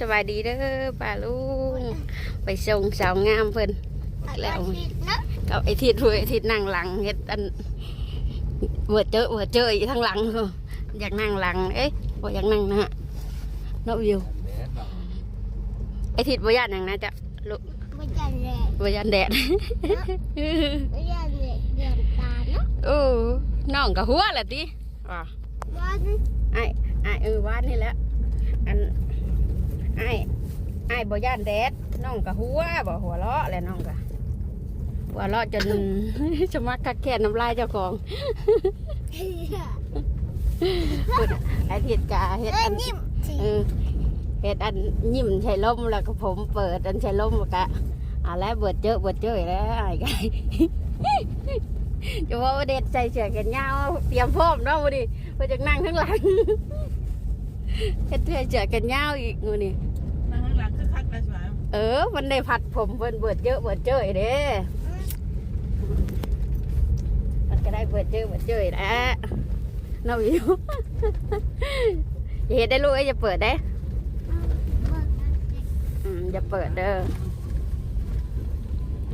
สบายดีเด้อป้าลุงไปส่งสาวงามเพิ่นแล้วกับไอ้ทิดรวยไอ้ทิดนั่งหลังเฮ็ดอันเวิร์ดเจอเวิร์ดเจออีกทางหลังเอออยากนั่งหลัง เอ๊ะบ่อยากนั่งนะฮะนกวิวไอ้ทิดบ่ย่านหยังนะจ๊ะลูกไม่ยันแหละบ่ย่านแดดไม่ยันแหละเดือนตาเนาะโอ้น้องก็หัวแหละติอะวันไอ้ไอ้เออวานนี่แหละอัน ไอ้ไอ้บ่ย่านแดดน้องก็หัวบ่หัวเราะแหละน้องก็หัวเราะจนสมักคักแค่น้ำลายเจ้าของพูดไอ้เฮ็ดกาเฮ็ดเอ้ยอันยิ้มสิเออเฮ็ดอันยิ้มใช้ลมแล้วก็ผมเปิดอันใช้ลมแล้วก็อ่าแล้วเบิดเจอเบิดเจอแล้วไอ้ไก่จะว่าว่าเด็ดใส่เสื้อแขนยาวเตรียมพร้อมเนาะมื้อนี้เพื่อจะนั่งข้างหลัง เฮ็ดเสื้อเสื้อแขนยาวอีกมื้อนี้นั่งข้างหลังคึกคักเลยสวยเออมันได้ผัดผมเพิ่นเบิดเยอะเบิดเจอเด้มันก็ได้เบิดเจอเบิดเจอแล้วน้าวิวอย่าเฮ็ดได้ลูกเอ้ยอย่าเปิดได้อืมอย่าเปิดเด้อ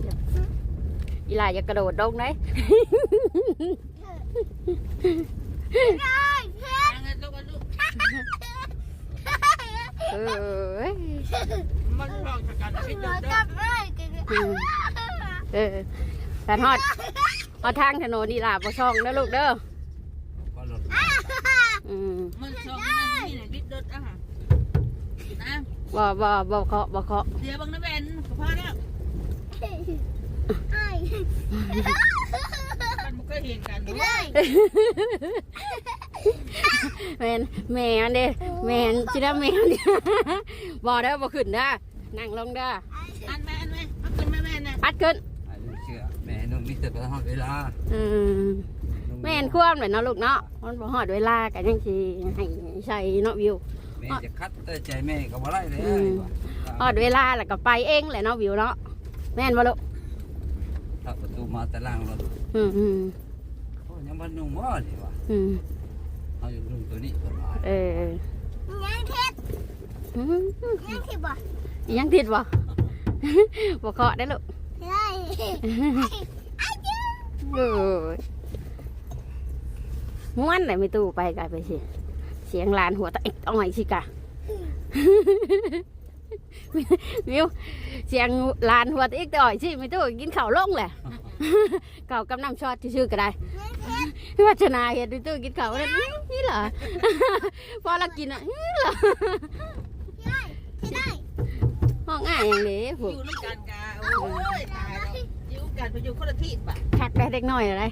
อย่าอีหลาอย่ากระโดดลงได้ได้เพชรนั่งกันลูกกันลูก เออมันบอกจากการพิเราจารณาจับได้กันอืมเออแต่ฮอดฮอดทางถนนนี่ล่ะบ่ช่องเด้อลูกเด้ออืมมันสองนาทีเนี่ยบิดรถอะนะบ่บ่บ่เคาะบ่เคาะเดี๋ยวบังน้ำแบนพอแล้วไอ้มันไม่เคยเห็นกันได้ แม่นแม่นเด้แม่นสิได้แม่นเด้บ่เด้อบ่ขึ้นเด้อนั่งลงเด้ออันแม่อันแม่เอาขึ้นแม่แม่น่ะอัดขึ้นอายุเชื่อแม่นุ่มมิตรประหารเวลาอืมแม่นควมเลยเนาะลูกเนาะมันบ่ฮอดเวลากันยังสิให้ใส่เนาะวิวแม่จะคัดแต่ใจแม่ก็บ่ได้เลยฮอดเวลาแล้วก็ไปเองแหละเนาะวิวเนาะแม่นบ่ลูกถ้าประตูมาแต่ล่างรถอืมอืมโอ้ยังมันนุ่มบ่นี่วะอืม เอาอยู่นุ่มตัวนี้ประมาณเออยังเพชรอืมยังที่บอกยังติดบ่ บ่เคาะได้ลูกได้ไอ้ยืมเออม้วนเลยไม่ตู้ไปกันไปสิเสียงหลานหัวตะเอ็กเอาหน่อยสิกะวิวเสียงหลานหัวตะเอ็กต่อยสิไม่ตู้กินข้าวลงแหละข้าวกับน้ำชอดชื่อๆก็ได้ วัฒนาเห็นไม่ตู้กินข้าวแล้วนี่เหรอ พอเรากินอะนี่เหรอได้ที่ได้ห้องง่ายอย่างนี้พวอกยู่น้ำกันกาโอ้ยตายแล้วอยู่กันไปอยู่คนละที่ป่ะคักได้เด็กน้อยอะไร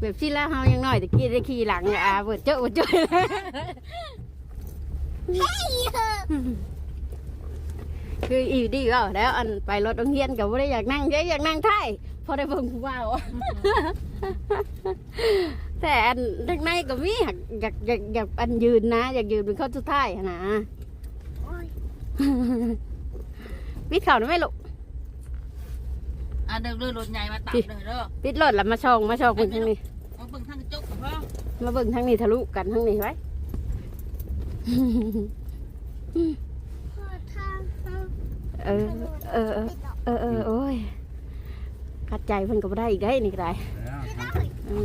แบบที่แล้วเฮายังน้อยตะกี้ได้ขี่หลังอะเบิดเจ้าเบิดเจ้าเฮ้ยคืออีดีก็แล้วอันไปรถโรงเรียนก็บ่ได้อยากนั่งเยอะอยากนั่งท้ายพอได้เบิ่งผู้บ่าว แต่อันทางในก็มีอยากอยากอยากอยากอันยืนนะ อยากยืนเป็นข้อสุดท้ายอะนะ โอ้ยปิดเข่าได้ไหมลูก อะเดินเดินรถใหญ่มาตัดเลยเด้อปิดรถแล้วมาช่องมาช่องเบิ่งทางนี้มาเบิ่งทางกระจกพ่อมาเบิ่งทางนี้ทะลุกันทางนี้ไว้ขอทางทางเออ เออ เออ เออเออโอ้ยขัดใจเพิ่นก็บ่ได้อีกได้นี่ก็ได้แล้ วทางถนน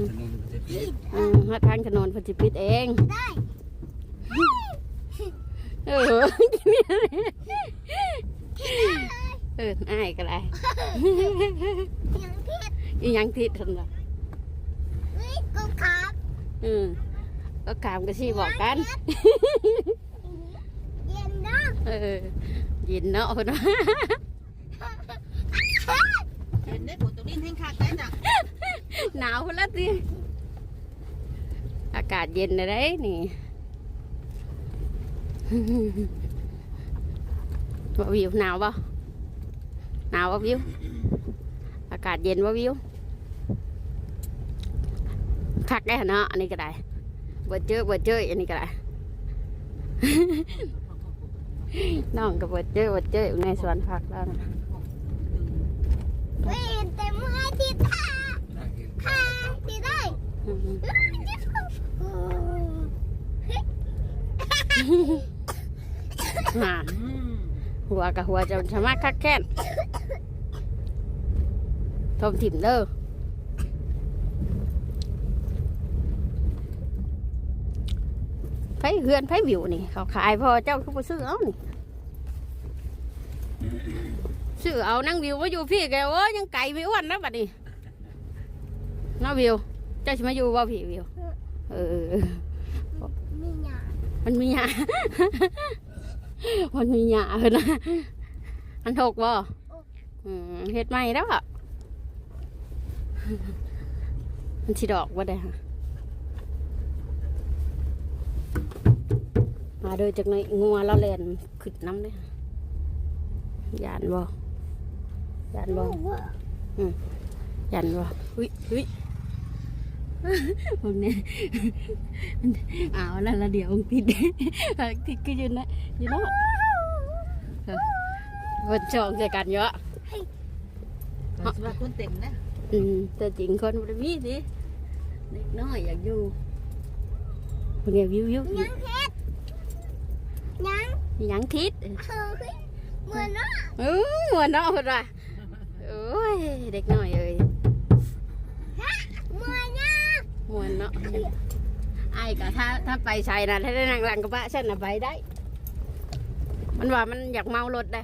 จะปิดอืมฮอดทางถนนเพิ่นสิปิดเองเออเอออ้ายก็ได้ยังเพชรอีหยังทิศทันละนี่กูครับอืมก็ขามก็สิบอกกันเย็นนะเออยินเนาะเพิ่นว่า เห็นได้ผลตัวนี้แห้งขาดได้จ้ะ หนาวพุ่นละติอากาศเย็นนะเด้นี่บ่วิวหนาวบ่หนาวบ่วิว อากาศเย็นบ่วิวคักได้เนาะอันนี้ก็ได้เบิดเจอเบิดเจออันนี้ก็ได้น้องก็เบิดเจอเบิดเจออยู่ในสวนผักแล้วนะ เว้ยแต่เมื่อที่ทาง ทางที่ได้อืมโอ้ห่าอืมหัวกับหัวจะสามารถคักแค้นทมถิ่มเด้อไผเฮือนไผวิวนี่ เขาขายพอเจ้าคือบ่ซื้อเอานี่ซื้อเอานั่งวิวมาอยู่พี่แกโอ้ยยังไก่ไม่อ้วนนะบัดนี้ น้าวิว เจ้าสิมาอยู่บ่พี่วิว เออ มีหยามันมีหยามันมีหยาเพิ่นนะอันถกบ่อืมเฮ็ดใหม่แล้วอะมันสิดอกบ่ได้ฮะมาเด้อจากไหนงัวเราแล่นขึ้นน้ำเด้อยานบ่ยานบ่ยานบ่อุ้ยอุ้ย พวกนี้เอาแล้วละเดี๋ยวติดติดก็อยู่นะอยู่เนาะเออวันชองใจกันเยอะสำหรับคนเต็มนะอืมแต่จริงคนมันมีสิเด็กน้อยอยากอยู่พวกนี้วิววิวยังเพชรยังยังทิศเฮ้ยเหมือนเนาะเออหัวเนาะคนว่าโอ้ยเด็กน้อยเอ้ย เหมือนเนี่ย มวนเนาะไอ้กะถ้าถ้าไปใส่นะถ้าได้นั่งหลังกระบะฉันน่ะไปได้ มันว่ามันอยากเมารถได้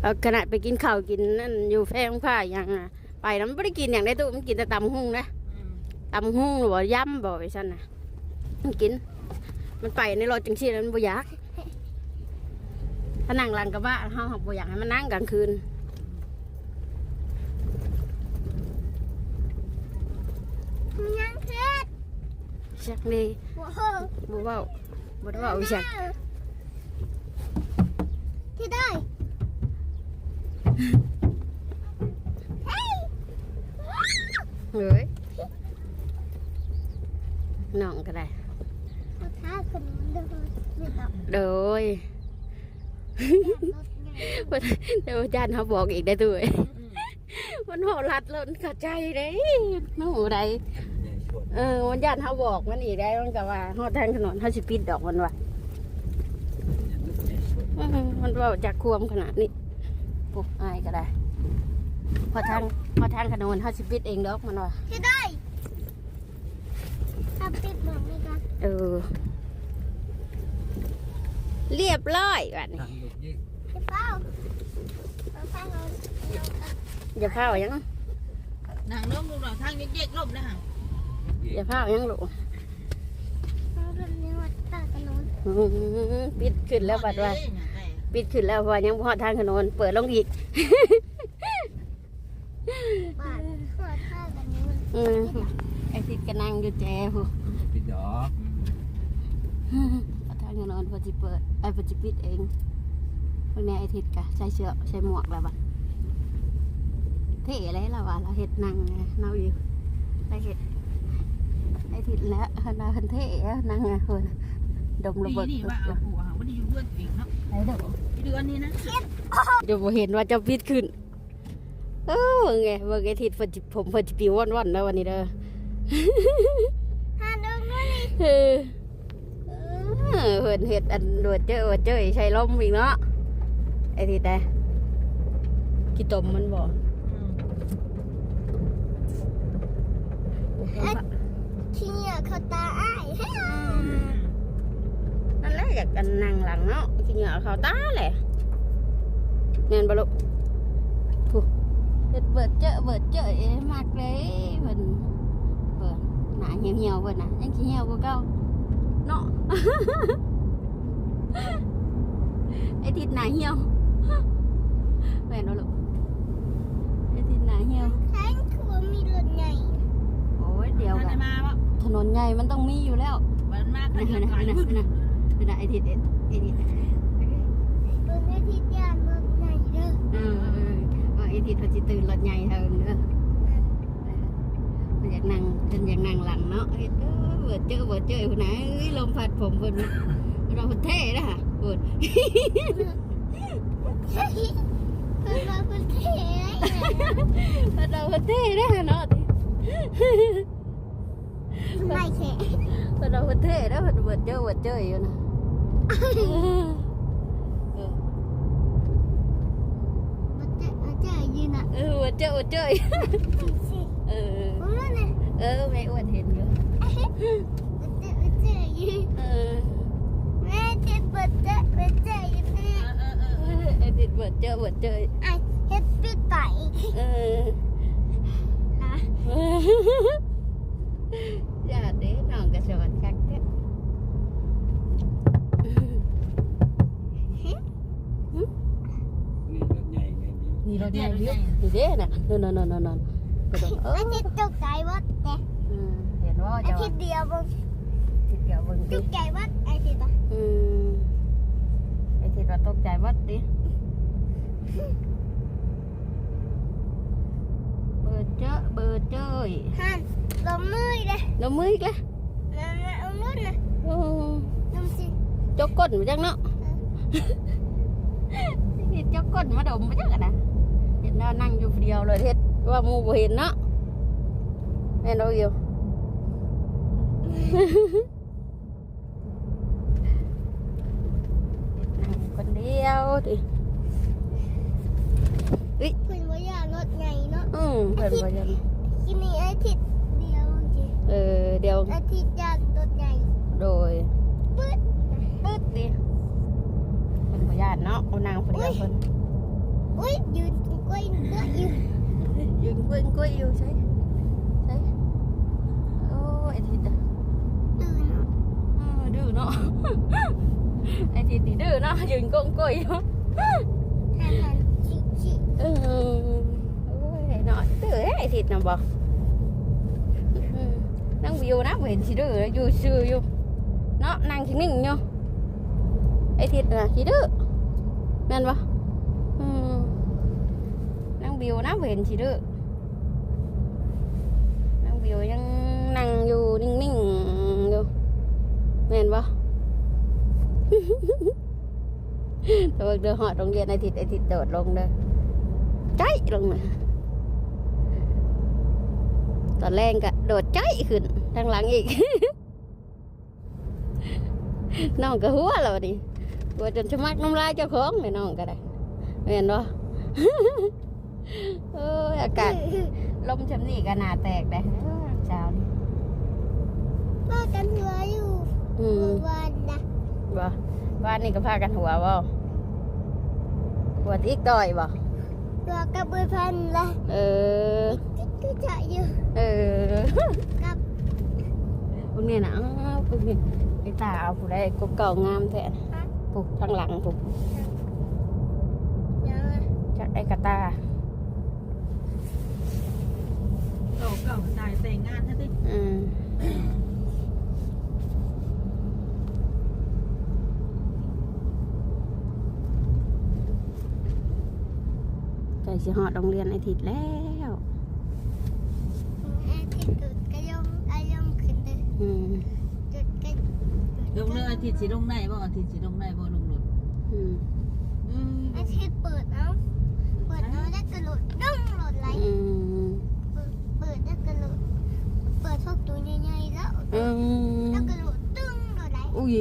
เอาขณะไปกินข้าวกินนั่นอยู่แฟงผ้าอย่างน่ะไปแล้วมันไม่ได้กินอย่างได้ตู้มันกินแต่ตำหุ่งนะตำหุ่งหรือว่าย่ำบ่ไปฉันน่ะมันกิน มันไปในรถจังซี่แล้วมันบ่อยากถ้านั่งหลังกระบะเฮาหักบ่อยากให้มันนั่งกลางคืน ยังเพชรชักนี่โอ้โหบ่เว้าบ่ได้เว้าอีชักที่ได้เฮ้ยเฮ้ยน้องก็ได้เอาท่าคนมันเดินไม่ต้องโดยรถไงเดี๋ยวอาจารย์เขาบอกอีกได้ด้วย มันโหรัดล้นเข้าใจเลยน้องใดใหญ่ชวนเออวันญาติเขาบอกมันอีกได้มันก็ว่าหอดทางถนนเขาสิปิดดอกมันว่ะใหญ่ชวนอื้อหือมันเว่าจากความขนาดนี้ปุ๊บอายก็ได้พอทางพอทางถนนเขาสิปิดเองดอกมันว่ะที่ได้ทำปิดเหมือนนี่กันเออ เรียบร้อยว่ะนี่ ทางลูกยิ่งที่เฝ้าเอาข้างเราอย่าเผายังนางน้องลูกหน่อยทางเย็กๆลมนะฮะอย่าเผายังลูกเอาเรื่องนี้วัดตากันนู้นอื้อหือปิดขึ้นแล้วบัดว่าปิดขึ้นแล้วเพอยังพอทางถนนเปิดลงอีกบาดหัวท่ากันนู้นอืมไอ้ทิดก็นั่งอยู่แจหูปิดดอกพอทางถนนพอจิเปิดไอ้พอจิปิดเอง พวกนี้ไอ้ทิดกะใส่เสื้อใส่หมวกแล้วบัดเท่เลยละว่าเราเห็ดนั่งไงเราอยู่ไอ้เห็ดไอ้ทิดแล้วเราเห็นเท่อะนั่งไงคนดมระดีเบิดนี่ว่าเอาผัวว่าดีอยู่เพื่อนอีกเนาะไอ้เด้อเดือนนี้นะเดี๋ยวบ่เห็นว่าจะปิดขึ้นเออไงเบิ่งไอ้ทิดเพิ่นจิผมเพิ่นจิปิวว่อนๆแล้ววันนี้เด้อหาเรื่องนู้นนี่เออเออเห็นเห็ดอันดวดเจอดเจอใช้ลมอีกเนาะ ไอ้ที่แต่กี่ตมมันบอกขี้เหนียวเขาตาอ้ายเฮ้ยนั่นแหละอยากกันนั่งหลังเนาะกินเหงื่อเขาตาแหละเงินบลุผู้เห็ดเบิดเจอเบิดเจอเอ้มากเลยเพิ่นเปิดหนาเหี่ยวเหี่ยวๆเพิ่นน่ะยังขี้เหี่ยวกว่าเก่าเนาะไอ้ทิดหนาเหี่ยว แม่นบ่ลูกไอ้ทิดหนาเหี่ยวแข้งคือว่ามีรถใหญ่โอ้ยเดียวท่านกัได้นมาปะถนนใหญ่มันต้องมีอยู่แล้วมันมากเลยนะเป็นไอทิดเอ็ดไอทิดรถไม่ที่ยานรถใหญ่เด้อเออเออเออไอทิดเขาจะตื่นรถใหญ่เท่าเด้อมันอยากนั่งเพิ่นอยากนั่งหลังเนาะเฮ็ดเออเบิดเจอเบิดเจอคนไหนเอ้ยลมพัดผมเพิ่นเราเพิ่นเท่นะฮะเบิด bắt đầu bật thế đấy hà nó thì bắt đầu bật thế đó bật bật chơi bật chơi rồi nè ừ bật chơi bật chơi ừ ừ mẹ uẩn hiện rồi ừ mẹ chơi bật chơi bật chơi ไอ้ติดเบิดเจอเบิดเจอไอ้เฮ็ดปิดไปเออนะอย่าเด้น้องกระสอนคักแท้นี่รถใหญ่ไงนี่นี่รถใหญ่เลี้ยวนี่เด้น่ะนนนนนนกระโดดเออไอ้ที่ตกใจวัดเนี่ยอืมเห็นว่าไอ้จะที่เดียวบ่ติดเกี่ยวเบิ่งตกใจวัดไอ้ที่ตะอืม ไอ้ที่เราตกใจวัดดิเบิดเจอเบิดเจยหันลมมือเลยน้ำมืออีกแล้วนั่นน่ะเอานู่นน่ะโอ้น้ำสิจกก้นมาจังเนาะนี่จกก้นมาดมมาจังกันนะเห็นเรานั่งอยู่ผู้เดียวเลยเฮ็ดว่าหมูบ่เห็นเนาะแม่นเราอยู่ นั่งคน เดียวดิเพิ่นบ่อยากรถใหญ่เนาะอืมเพิ่นบ่ยังทีนี้ไอ้ที่เดียวจริงเออเดี๋ยวไอ้ที่ยานรถใหญ่โดยปึ๊ดปึ๊ดดิเพิ่นบ่ย่านเนาะเอานางผู้เดียวเพิ่นอุ้ยยืนกล้วยเนื้ออยู่ยืนกุ้ยกุ้ยอยู่ใช่ใช่โอ้ยไอ้ทิดอะตื่นเนาะเออดื้อเนาะ ไอ้ทิดนี่ดื้อเนาะยืนกุ้งกุ้ยอยู่หันหันชิชิเออโอ้ยเนาะดื้อเอ้ยไอ้ทิดน่ะบอกอืมนั่งวิวนะบ่เห็นสิดื้อเลยอยู่ซื่ออยู่เนาะนั่งนิ่งๆอยู่ไอ้ทิดน่ะสิดื้อแม่นบ่อืมนั่งวิวนะบ่เห็นสิดื้อนั่งวิวยังนั่งอยู่นิ่งๆอยู่แม่นบ่ แต่ว่าเดือหอดโรงเรียนไอทิดไอทิดโดดลงเด้อใจลงน่ะตอนแรกก็โดดใจขึ้นทางหลังอีก น้องก็หัวแล้วดิหัวจนชะมักน้ำลายเจ้าของเลยน้องก็ได้เห็นบ่เอออากาศลมชำนี่ก็หนาแตกได้เออเช้านี่ป้ากันหัวอยู่อืมวันนะ บ่บ้านนี่ก็พากันหัวบ่หัวติ๊กต่อยบ่ตัวกับมือพันละเออติ๊กก็จะอยู่เออกับพวกนี้นะอ้าวพวกนี้ไอ้ตาเอาผู้ใดก็เก่างามแท้นะปลูกทางหลังปลูกยังอะจากไอ้กระตาเก่าเก่าตายแต่งงานท่านดิอืม ใจสิหอดโรงเรียนไอทิดแล้วไอ้ที่จุดกระยงกระยงขึ้นเลยอืมจุดกระลงเรืออาทิตย์สีลงในบ่อาทิตย์สีลงในบ่ลงรถอืมอืมไอ้ที่เปิดเอาเปิดเอาได้กระโดดดุ้งโหลดไหลอืมเปิดเปิดได้กระโดดเปิดพวกตัวใหญ่ๆแล้วอืมแล้วกระโดดตึ้งโหลดไหลอุ้ย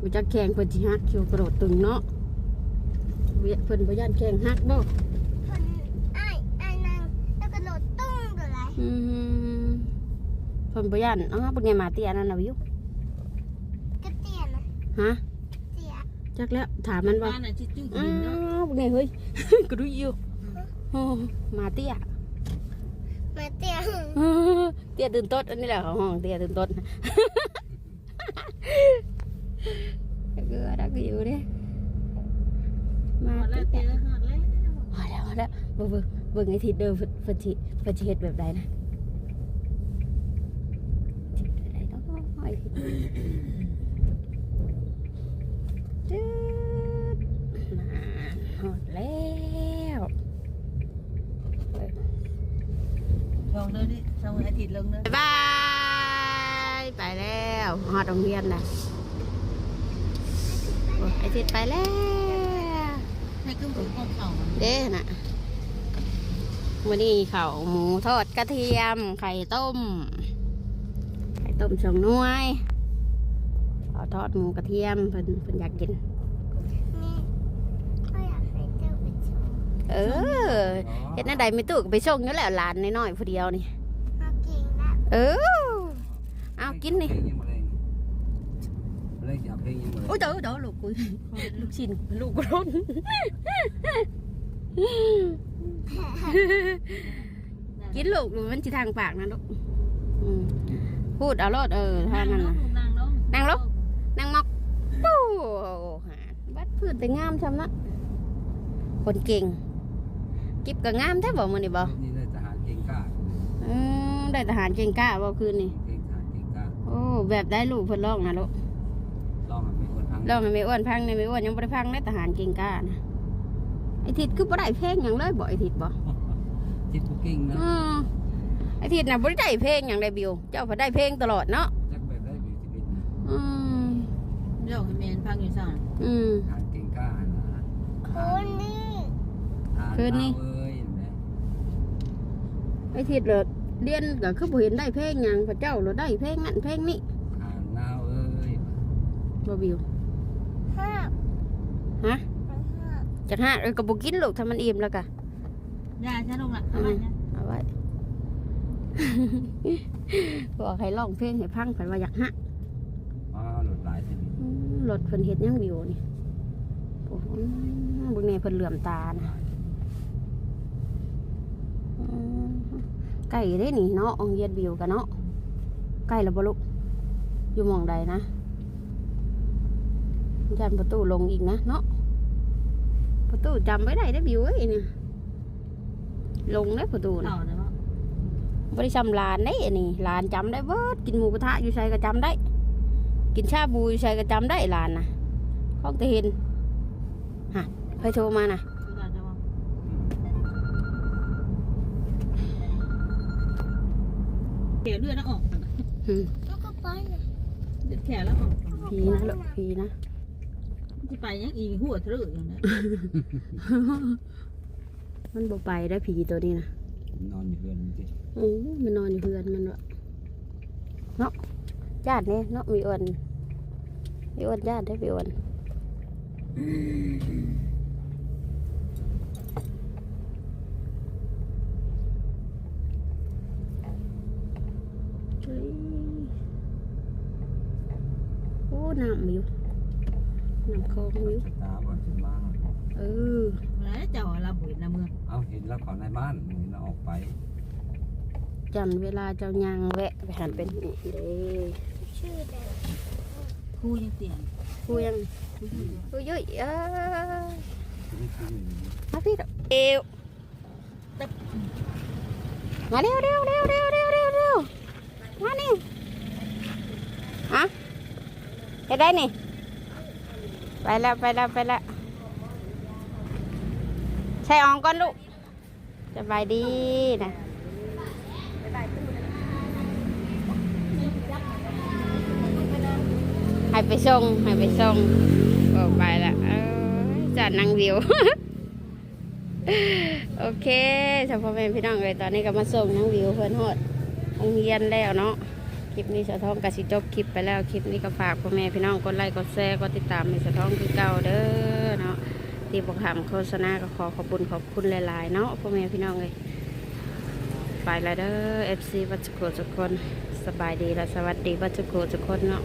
มันจะแข่งเพิ่นสิฮักคิวกระโดดตึงเนาะ เวียเพิ่นบ่ย่านแข่งฮักบ่คนไอ้ไอ้นางแล้วกระโดดตึ้งโหลดไหลอืมเพิ่นบ่ย่านอ๋อเป็นไงมาเตี้ยนั่นน่ะวิวกระเตียนนะฮะเตียจักแล้วถามมันว่าบ้านน่ะชิดจุ้งอ้าหินเนาะวเป็นไงเฮ้ยกูรู้อยู่โอ้มาเตี้ยมาเตียเตี้ยตื่นต้นอันนี้แหละของห้องเตี้ยตื่นต้น เกลือรักอยู่เด้มา หอดแล้ว เตี้ เตี้ ย ยหอดแล้ว พอ แล้วพอแล้วเบิ่งเบิ่งเบิ่งไอ้ทิศเดิมเพิ่นเพิ่นสิเพิ่นสิเฮ็ดแบบใดนะทิศแบบใดเนาะไอ้ทิศจืดน่าหอดแล้วลงเรือดิช่องอาทิตย์ลงเรือบ๊ายบายไปแล้วหอดโรงเรียนนะโอ้ยไอ้ทิศไปแล้ว ให้ขึ้นถึงกองเข่าเด้น่ะมื่อนี้ข้าวหมูทอดกระเทียม ไข่ต้ม ไข่ต้มสองหน่วยข้าวทอดหมูกระเทียมเพิ่นเพิ่นอยากกินนี่ก็อยากให้เจ้าไปชมเอออเฮ็ดหน้าใดไม่ตู้ก็ไปส่งอยู่แล้วหลานน้อยๆผู้เดียวนี่ เอากินแล้วเออเอากินนี่ เล่นเล่นจับเพลงยังมาเล่นโอ้ยเดี๋ยวเดี๋ยวลูกกูลูกชิ้นลูกร้อนกินลูกมันสิทางปากนะลูกพูดเอารอดเออทางนั้นนะนั่งลงนั่งลงนางมอกปูบัดพื้นแต่งามช้ำนะคนเก่งกิบก็งามแท้บ่มื้อนี้บ่นี่ได้ทหารเก่งกล้าอืมได้ทหารเก่งกล้าบ่คืนนี่โอ้แบบได้ลูกเพิ่นร้องนะลูก เป็นคนทางร้องให้แม่อ้วนพังในแม่อ้วนยังบ่ได้พังได้ทหารเก่งกล้านะไอ้ทิดคือบ่ได้เพลงหยังเลยบ่ไอ้ทิดบ่คิดกูเก่งนะอืมไอ้ทิดน่ะบ่ได้ได้เพลงหยังได้บิว เจ้าพอได้เพลงตลอดเนาะจักแบบได้บิวที่เป็นอืมเดี๋ยวให้แม่นพังอยู่ซ่าอืมทหารเก่งกล้านะคนนี้ทหารคืนนี้ดาวเอ้ยเห็นไหมไอ้ทิดเลิศเรียนก็คือบ่เห็นได้เพลงหยังพระเจ้าเราได้เพลงนั้นเพลงนี้ทหารนาวเอ้ยบ่บิวห้า ฮะห้าจักหาเออก็บ่กินลูกถ้ามันอิ่มแล้วก็ย่าฉันลงละเอาไว้นะเอาไว้บอกให้ร้องเพลงให้พังเพิ่นว่าอยากฮะอ๋อหลุดหลายทีนี้อืมรถเพิ่นเฮ็ดหยังวิวนี่โอ้โหเบิ่งแน่เพิ่นเหลื่อมตานะอืมใกล้เด้นี่เนาะองเยียดวิวกันเนาะใกล้แล้วบ่ลูกอยู่หม่องใดนะยันประตูลงอีกนะเนาะ ประตูจำไว้ได้ได้อบิวเอ้ยนี่ลงได้อประตูนะเต่าได้บ่บริษัทลานได้อันนี่ลานจำได้เบิดกินหมูกระทะอยู่ใส่ก็จำได้ กินชาบูอยู่ใส่ก็จำได้ลานนะข้องตะเห็นฮะใครโทรมานะคือเราจะว่าเดี๋ยวเลือดแล้วออกอืมแล้วก็ไปเลยเดือดแขนแล้วออกพีนะลูกพีนะ ที่ไปยังอีหัวทะลุอย่างนั้นมันบ่ไปได้ผีตัวนี้นะนอนอยู่เพื่อนจริงโอ้มันนอนอยู่เพื่อนมันวะเนาะญาติเนี่ยเนาะมีอ้วนมีอ้วนญาติได้มีอ้วนเฮ้ยโอ้น้ำมิว น้ำคลองมิวตาบอดจนมาเออแล้วเจ้าเราบุญนะเมืองเอาเห็นแล้วขอในบ้านเห็นแล้วออกไปจำเวลาเจ้ายางแวะไปหันเป็นนี่เด้ชื่อเด็กครูยังเตียนกูยังกูยุ่ยเออนี่คือหนึ่งมาพี่เอวมาเร็วเร็วเร็วเร็วเร็วเร็วเร็วมานี่ฮะไปได้นี่ ไปแล้วไปแล้วไปแล้วใช่อองก่อนลูกสบายดีนะให้ไปส่งให้ไปส่งโอ้ไปละเออจัดนังวิว โอเคสำหรับพี่น้องเลยตอนนี้ก็มาส่งนังวิวเพื่อนฮอดโรงเรียนแล้วเนาะ คลิปนี้สะท้องกสิจบคลิปไปแล้วคลิปนี้ก็ฝากพ่อแม่พี่น้องกดไลค์กดแชร์กดติดตามในสะท้องคือเก่าเด้อเนาะที่บอกถามโฆษณาก็ขอขอบคุณขอบคุณหลายๆเนาะพ่อแม่พี่น้องเลยไปแล้วเด้อเอฟซีวัชโกทุกคนสบายดีและสวัสดีวัชโกทุกคนเนาะ